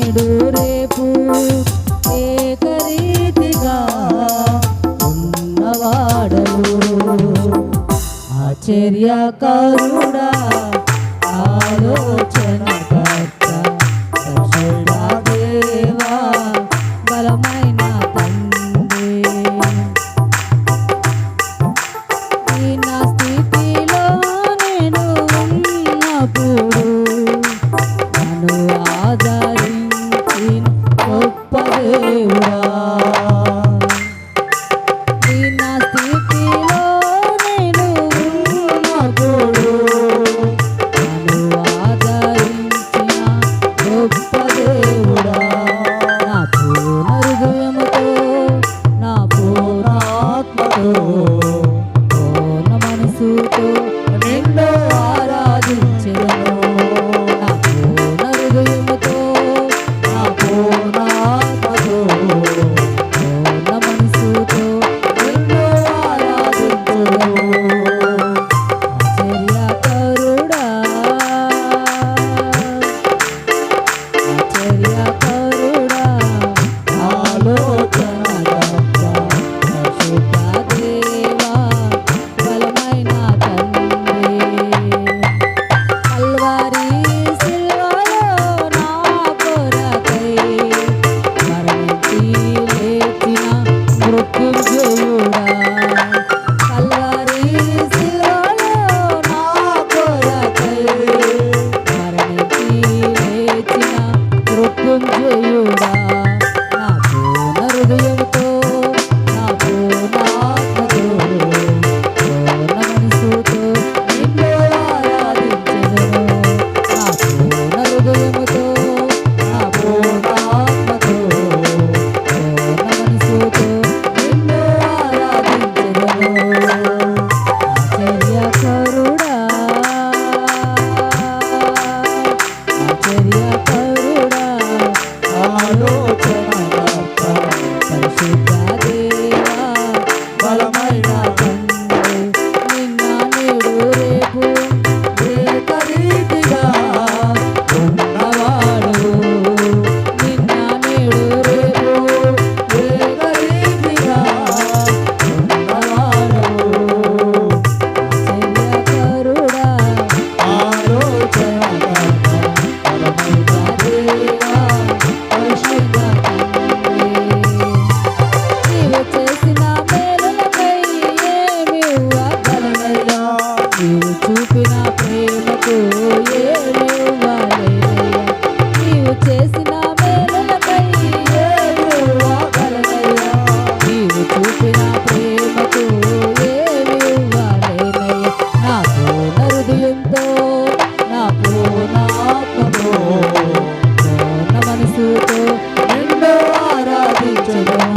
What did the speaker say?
నేడు రేపు ఏకరీతిగా ఉన్నవాడవు ఆశ్చర్యకరుడా ఆలోచనకర్త పరిశుద్ధ దేవా నా ప్రేమకు ఏడు వాలేనయ్యా నీవు చేసిన మేలులకై ఏడు వాలయ్యా నీవు చూసిన ప్రేమకు ఏడు వాలేనయ్యా నా పూర్ణ హృదయంతో నా పూర్ణాత్మతో పూర్ణ మనసుతో నిన్ను ఆరాధించగా